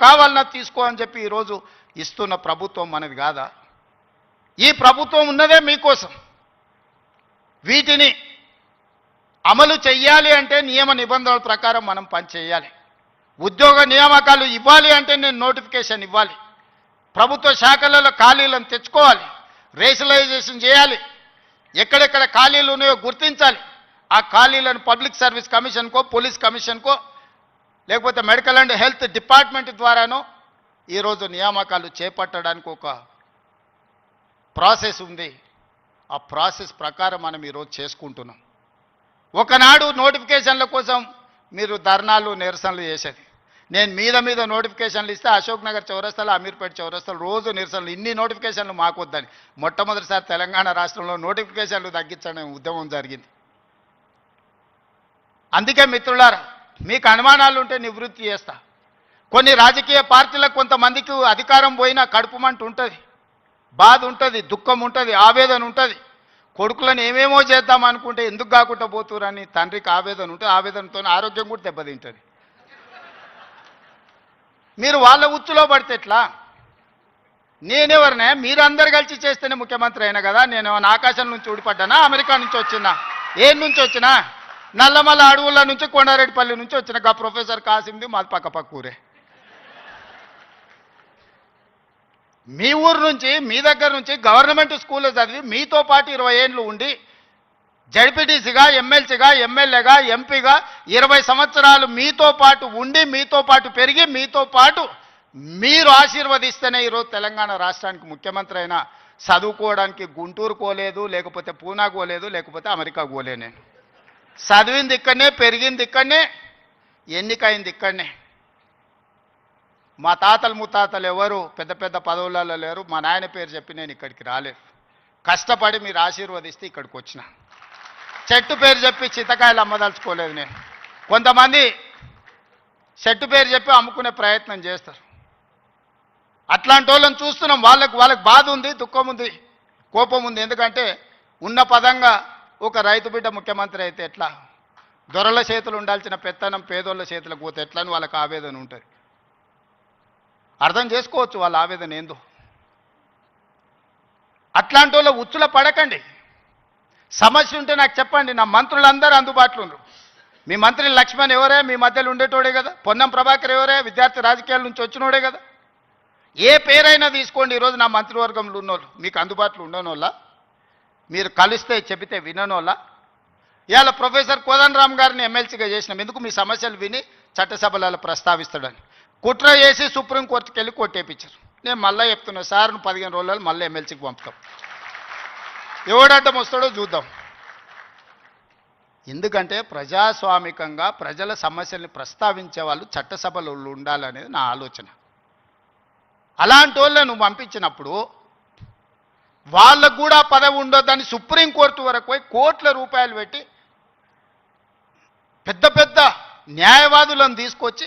కావాలన్నా తీసుకో అని చెప్పి ఈరోజు ఇస్తున్న ప్రభుత్వం మనది కాదా? ఈ ప్రభుత్వం ఉన్నదే మీకోసం. వీటిని అమలు చెయ్యాలి అంటే నియమ నిబంధనల ప్రకారం మనం పనిచేయాలి ఉద్యోగ నియామకాలు ఇవ్వాలి అంటే నేను నోటిఫికేషన్ ఇవ్వాలి. ప్రభుత్వ శాఖలలో ఖాళీలను తెచ్చుకోవాలి. రేషనలైజేషన్ చేయాలి. ఎక్కడెక్కడ ఖాళీలు ఉన్నాయో గుర్తించాలి. ఆ ఖాళీలను పబ్లిక్ సర్వీస్ కమిషన్కో పోలీస్ కమిషన్కో లేకపోతే మెడికల్ అండ్ హెల్త్ డిపార్ట్మెంట్ ద్వారానో ఈరోజు నియామకాలు చేపట్టడానికి ఒక ప్రాసెస్ ఉంది. ఆ ప్రాసెస్ ప్రకారం మనం ఈరోజు చేసుకుంటున్నాం. ఒకనాడు నోటిఫికేషన్ల కోసం మీరు ధర్నాలు నిరసనలు చేసేది. నేను మీద మీద నోటిఫికేషన్లు ఇస్తే అశోక్ నగర్ చౌరస్తాలు అమీర్పేట చౌరస్తాలు రోజు నిరసనలు ఇన్ని నోటిఫికేషన్లు మాకు వద్దని. మొట్టమొదటిసారి తెలంగాణ రాష్ట్రంలో నోటిఫికేషన్లు తగ్గించడం ఉద్యమం జరిగింది. అందుకే మిత్రులారా మీకు అనుమానాలు ఉంటే నివృత్తి చేస్తా. కొన్ని రాజకీయ పార్టీలకు కొంతమందికి అధికారం పోయినా కడుపుమంట ఉంటుంది బాధ ఉంటుంది దుఃఖం ఉంటుంది ఆవేదన ఉంటుంది. కొడుకులను ఏమేమో చేద్దాం అనుకుంటే ఎందుకు కాకుండా పోతురని తండ్రికి ఆవేదన ఉంటుంది ఆవేదనతో ఆరోగ్యం కూడా దెబ్బతింటుంది. మీరు వాళ్ళ ఉచ్చులో పడితే ఎట్లా? నేనెవరినే? మీరు అందరు కలిసి చేస్తేనే ముఖ్యమంత్రి అయినా కదా? నేను ఆకాశం నుంచి ఊడిపడ్డానా? అమెరికా నుంచి వచ్చినా ఏం నుంచి వచ్చినా? నల్లమల్ల అడవుల నుంచి కొండారెడ్డిపల్లి నుంచి వచ్చిన ప్రొఫెసర్ కాసింది మాది పక్క పక్క ఊరే మీ ఊరు నుంచి మీ దగ్గర నుంచి గవర్నమెంట్ స్కూల్లో చదివి మీతో పాటు ఇరవై ఏళ్ళు ఉండి జడ్పీటీసీగా ఎమ్మెల్సీగా ఎమ్మెల్యేగా ఎంపీగా ఇరవై సంవత్సరాలు మీతో పాటు ఉండి మీతో పాటు పెరిగి మీతో పాటు మీరు ఆశీర్వదిస్తేనే ఈరోజు తెలంగాణ రాష్ట్రానికి ముఖ్యమంత్రి అయినా చదువుకోవడానికి గుంటూరు కోలేదు లేకపోతే పూనా కోలేదు లేకపోతే అమెరికా కోలే నేను చదివింది ఇక్కడనే పెరిగింది ఇక్కడనే ఎన్నికైంది ఇక్కడనే. మా తాతలు ముత్తాతలు ఎవరు పెద్ద పెద్ద పదవులలో లేరు మా నాయన పేరు చెప్పి నేను ఇక్కడికి రాలేదు. కష్టపడి మీరు ఆశీర్వదిస్తే ఇక్కడికి వచ్చిన. చెట్టు పేరు చెప్పి చితకాయలు అమ్మదలుచుకోలేదు నేను. కొంతమంది చెట్టు పేరు చెప్పి అమ్ముకునే ప్రయత్నం చేస్తారు. అట్లాంటి వాళ్ళని చూస్తున్నాం వాళ్ళకు వాళ్ళకి బాధ ఉంది దుఃఖం ఉంది కోపం ఉంది. ఎందుకంటే ఉన్న పదంగా ఒక రైతు బిడ్డ ముఖ్యమంత్రి అయితే ఎట్లా? దొరల చేతులు ఉండాల్సిన పెత్తనం పేదోళ్ళ చేతులకు పోతే ఎట్లా అని వాళ్ళకి ఆవేదన ఉంటుంది. అర్థం చేసుకోవచ్చు వాళ్ళ ఆవేదన ఏందో. అట్లాంటి వాళ్ళ ఉచ్చుల పడకండి. సమస్య ఉంటే నాకు చెప్పండి నా మంత్రులందరూ అందుబాటులో ఉన్నారు మీ మంత్రి లక్ష్మణ్ ఎవరే? మీ మధ్యలో ఉండేటోడే కదా. పొన్నం ప్రభాకర్ ఎవరే? విద్యార్థి రాజకీయాల నుంచి వచ్చినోడే కదా. ఏ పేరైనా తీసుకోండి. ఈరోజు నా మంత్రివర్గంలో ఉన్నోళ్ళు మీకు అందుబాటులో ఉండనోళ్ళ. మీరు కలిస్తే చెబితే విననోలా? ఇవాళ ప్రొఫెసర్ కోదండరామ్ గారిని ఎమ్మెల్సీగా చేసినాం. ఎందుకు మీ సమస్యలు విని చట్టసభలలో ప్రస్తావిస్తాడని? కుట్ర చేసి సుప్రీంకోర్టుకి వెళ్ళి కొట్టేపించారు నేను మళ్ళీ చెప్తున్నా సార్ పదిహేను రోజులు మళ్ళీ ఎమ్మెల్సీకి పంపుతాం. ఎవడడ్డం వస్తాడో చూద్దాం. ఎందుకంటే ప్రజాస్వామికంగా ప్రజల సమస్యల్ని ప్రస్తావించే వాళ్ళు చట్టసభలు ఉండాలనేది నా ఆలోచన. అలాంటి వాళ్ళను నువ్వు పంపించినప్పుడు వాళ్ళకు కూడా పదవి ఉండొద్దని సుప్రీంకోర్టు వరకు పోయి కోట్ల రూపాయలు పెట్టి పెద్ద పెద్ద న్యాయవాదులను తీసుకొచ్చి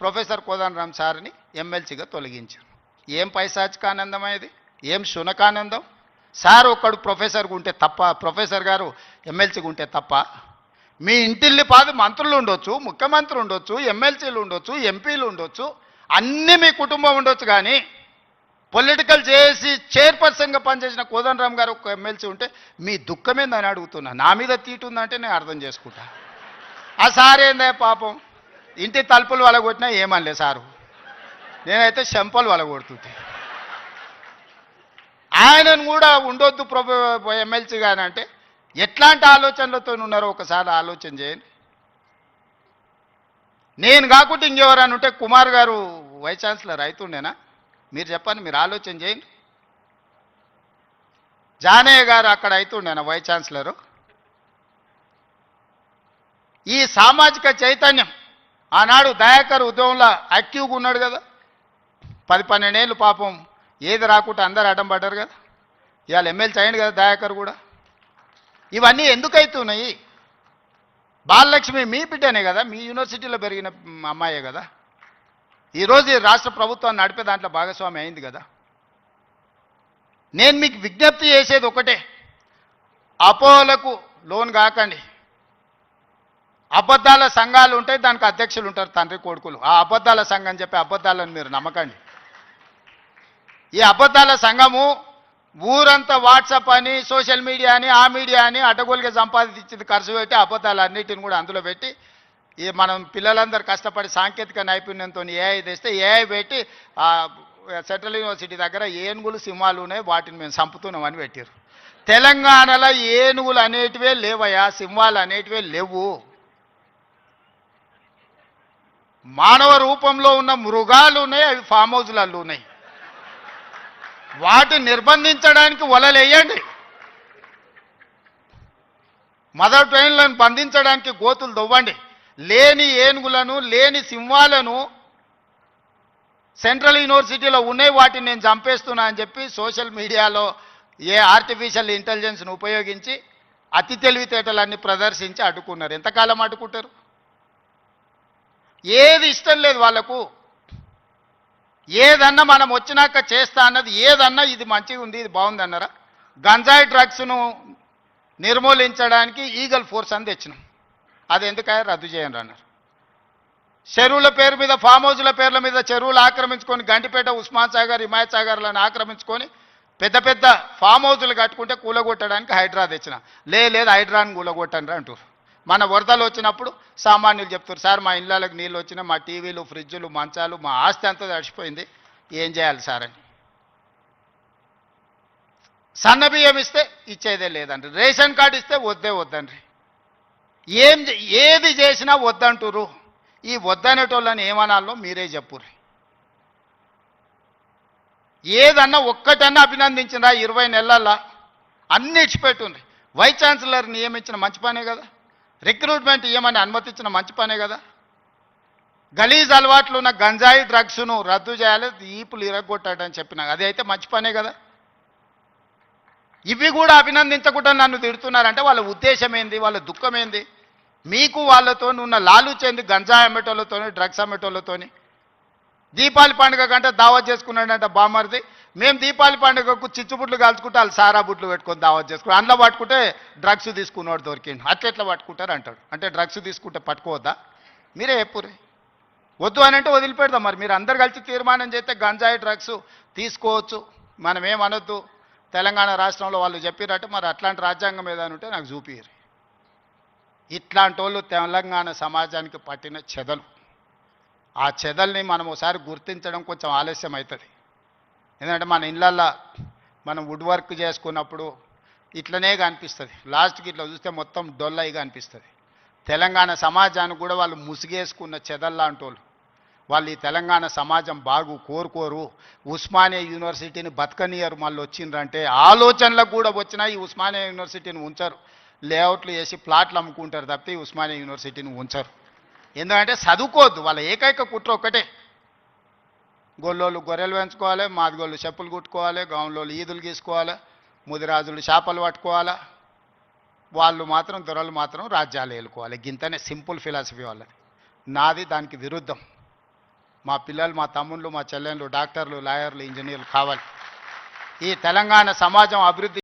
ప్రొఫెసర్ కోదండరామ్ సార్ని ఎమ్మెల్సీగా తొలగించారు. ఏం పైశాచికానందం ఇది ఏం శునకానందం? సార్ ఒక్కడు ప్రొఫెసర్గా ఉంటే తప్ప ప్రొఫెసర్ గారు ఎమ్మెల్సీగా ఉంటే తప్ప మీ ఇంటిల్లి పాదు మంత్రులు ఉండొచ్చు ముఖ్యమంత్రి ఉండొచ్చు ఎమ్మెల్సీలు ఉండొచ్చు ఎంపీలు ఉండొచ్చు అన్నీ మీ కుటుంబం ఉండొచ్చు కానీ పొలిటికల్ చేసి చైర్పర్సన్గా పనిచేసిన కోదండరామ్ గారు ఒక ఎమ్మెల్సీ ఉంటే మీ దుఃఖమేందని అడుగుతున్నా. నా మీద తీటు ఉందంటే నేను అర్థం చేసుకుంటా. ఆ సార్ ఏందే పాపం? ఇంటి తలుపులు వలగొట్టినా ఏమనలే సారు. నేనైతే చెంపలు వలగొడుతుంటే. ఆయనను కూడా ఉండొద్దు ప్రభు ఎమ్మెల్సీ గాని అంటే ఎట్లాంటి ఆలోచనలతో ఉన్నారో ఒకసారి ఆలోచన చేయండి. నేను కాకుండా ఇంకెవరని ఉంటే కుమార్ గారు వైస్ ఛాన్సలర్ అవుతుండేనా మీరు చెప్పండి మీరు ఆలోచన చేయండి. జానయ్య గారు అక్కడ అవుతుండేనా వైస్ ఛాన్సలరు. ఈ సామాజిక చైతన్యం ఆనాడు దయాకర్ ఉద్యమంలో యాక్టివ్గా ఉన్నాడు కదా. పది పన్నెండేళ్ళు పాపం ఏది రాకుండా అందరు అడ్డం పడ్డారు కదా. ఇవాళ ఎమ్మెల్సీ చేయండి కదా దయాకర్ కూడా. ఇవన్నీ ఎందుకైతున్నాయి? బాలలక్ష్మి మీ బిడ్డనే కదా మీ యూనివర్సిటీలో పెరిగిన అమ్మాయే కదా. ఈరోజు ఈ రాష్ట్ర ప్రభుత్వాన్ని నడిపే దాంట్లో భాగస్వామి అయింది కదా. నేను మీకు విజ్ఞప్తి చేసేది ఒకటే. అపోహలకు లోన్ కాకండి. అబద్ధాల సంఘాలు ఉంటాయి దానికి అధ్యక్షులు ఉంటారు తండ్రి కొడుకులు. ఆ అబద్ధాల సంఘం చెప్పి అబద్ధాలను మీరు నమ్మకండి. ఈ అబద్ధాల సంఘము ఊరంతా వాట్సాప్ అని సోషల్ మీడియా అని ఆ మీడియా అని అడ్డగోలుగా సంపాదించింది ఖర్చు పెట్టి అబద్ధాలు అన్నిటిని కూడా అందులో పెట్టి ఈ మనం పిల్లలందరూ కష్టపడి సాంకేతిక నైపుణ్యంతో ఏఐ తెస్తే ఏఐ పెట్టి సెంట్రల్ యూనివర్సిటీ దగ్గర ఏనుగులు సింహాలు ఉన్నాయి. వాటిని మేము చంపుతున్నామని పెట్టారు తెలంగాణలో ఏనుగులు అనేటివే లేవయా సింహాలు అనేటివే లేవు. మానవ రూపంలో ఉన్న మృగాలు ఉన్నాయి అవి ఫామ్ హౌజ్లలో ఉన్నాయి. వాటిని నిర్బంధించడానికి వలలేయండి. మదర్ ట్రైన్లను బంధించడానికి గోతులు దవ్వండి లేని ఏనుగులను లేని సింహాలను సెంట్రల్ యూనివర్సిటీలో ఉన్నాయి వాటిని నేను చంపేస్తున్నా అని చెప్పి సోషల్ మీడియాలో ఏ ఆర్టిఫిషియల్ ఇంటెలిజెన్స్ను ఉపయోగించి అతి తెలివితేటలన్నీ ప్రదర్శించి అడ్డుకున్నారు. ఎంతకాలం అడ్డుకుంటారు? ఏది ఇష్టం లేదు వాళ్ళకు. ఏదన్నా మనం వచ్చినాక చేస్తా అన్నది ఏదన్నా ఇది మంచిగా ఉంది ఇది బాగుంది అన్నారా? గంజాయి డ్రగ్స్ను నిర్మూలించడానికి ఈగల్ ఫోర్స్ అని తెచ్చినాం. అది ఎందుకయ్యా రద్దు చేయండి అన్నారు. చెరువుల పేరు మీద ఫామ్ హౌస్ల పేర్ల మీద చెరువులు ఆక్రమించుకొని గంటిపేట ఉస్మాన్ సాగర్ హిమాయత్ సాగర్లను ఆక్రమించుకొని పెద్ద పెద్ద ఫామ్ హౌస్లు కట్టుకుంటే కూలగొట్టడానికి హైడ్రా తెచ్చిన. లే లేదు హైడ్రాని కూలగొట్టండి అంటారు మన వరదలు వచ్చినప్పుడు సామాన్యులు చెప్తారు సార్ మా ఇళ్ళకి నీళ్ళు వచ్చినా మా టీవీలు ఫ్రిడ్జులు మంచాలు మా ఆస్తి అంతా తడిచిపోయింది ఏం చేయాలి సార్ అని. సన్న బియ్యం ఇస్తే ఇచ్చేదే లేదండి. రేషన్ కార్డు ఇస్తే వద్దే వద్దండి. ఏం చే- ఏది చేసినా వద్దంటురు ఈ వద్దనేటోళ్ళని ఏమనాలో మీరే చెప్పుర్రి. ఏదన్నా ఒక్కటన్నా అభినందించినా ఇరవై నెలల్లో అన్ని ఇచ్చిపెట్టుండ్రి. వైస్ ఛాన్సలర్ నియమించిన మంచి పనే కదా. రిక్రూట్మెంట్ ఇవ్వమని అనుమతించిన మంచి పనే కదా. గలీజ్ అలవాట్లు ఉన్న గంజాయి డ్రగ్స్ను రద్దు చేయాలి ఈపులు ఇరగొట్టాడని చెప్పిన. అది అయితే మంచి పనే కదా. ఇవి కూడా అభినందించకుండా నన్ను తిడుతున్నారంటే వాళ్ళ ఉద్దేశం ఏంది? వాళ్ళ దుఃఖం ఏంది? మీకు వాళ్ళతో ఉన్న లాలుచేంది గంజాయి అమ్మేటోళ్ళతోని డ్రగ్స్ అమ్మేటోళ్ళతోని. దీపావళి పండుగ కంటే దావత్ చేసుకున్నాడంట బామర్ది మేము దీపావళి పండుగకు చిచ్చుబుట్లు కాల్చుకుంటే వాళ్ళు సారా బుట్లు పెట్టుకొని దావత్ చేసుకుని అందులో పట్టుకుంటే డ్రగ్స్ తీసుకున్నవాడు దొరికిండు. అట్లెట్లా పట్టుకుంటారు అంటాడు. అంటే డ్రగ్స్ తీసుకుంటే పట్టుకోవద్దా? మీరే చెప్పుర్రి. వద్దు అని అంటే వదిలిపెడదాం మరి. మీరు అందరు కలిసి తీర్మానం చేస్తే గంజాయి డ్రగ్స్ తీసుకోవచ్చు. మనం ఏమనొద్దు తెలంగాణ రాష్ట్రంలో వాళ్ళు చెప్పినట్టు మరి అట్లాంటి రాజ్యాంగం ఏదైనా ఉంటే నాకు చూపియరు ఇట్లాంటి వాళ్ళు తెలంగాణ సమాజానికి పట్టిన చెదలు. ఆ చెదల్ని మనం ఒకసారి గుర్తించడం కొంచెం ఆలస్యం అవుతుంది ఎందుకంటే మన ఇళ్ళల్లో మనం వుడ్ వర్క్ చేసుకున్నప్పుడు ఇట్లనే కనిపిస్తుంది. లాస్ట్కి ఇట్లా చూస్తే మొత్తం డొల్లయిగా అనిపిస్తుంది. తెలంగాణ సమాజాన్ని కూడా వాళ్ళు ముసుగేసుకున్న చెదల్లాంటి వాళ్ళు వాళ్ళు ఈ తెలంగాణ సమాజం బాగు కోరుకోరు. ఉస్మానియా యూనివర్సిటీని బతకనియరు మళ్ళీ వచ్చిండ్రంటే ఆలోచనలకు కూడా వచ్చినా ఈ ఉస్మానియా యూనివర్సిటీని ఉంచరు. లేఅవుట్లు వేసి ప్లాట్లు అమ్ముకుంటారు తప్పితే ఉస్మానియా యూనివర్సిటీని ఉంచరు. ఎందుకంటే చదువుకోవద్దు వాళ్ళ ఏకైక కుట్ర ఒక్కటే. గొల్లోళ్ళు గొర్రెలు పెంచుకోవాలి మాదిగోళ్ళు చెప్పులు కుట్టుకోవాలి గౌన్లోళ్ళు ఈదులు గీసుకోవాలి ముదిరాజులు చేపలు పట్టుకోవాలా. వాళ్ళు మాత్రం దొరలు మాత్రం రాజ్యాలు ఏలుకోవాలి. గింతనే సింపుల్ ఫిలాసఫీ వాళ్ళది. నాది దానికి విరుద్ధం. మా పిల్లలు మా తమ్ముళ్ళు మా చెల్లెళ్ళు డాక్టర్లు లాయర్లు ఇంజనీర్లు కావాలి. ఈ తెలంగాణ సమాజం అభివృద్ధి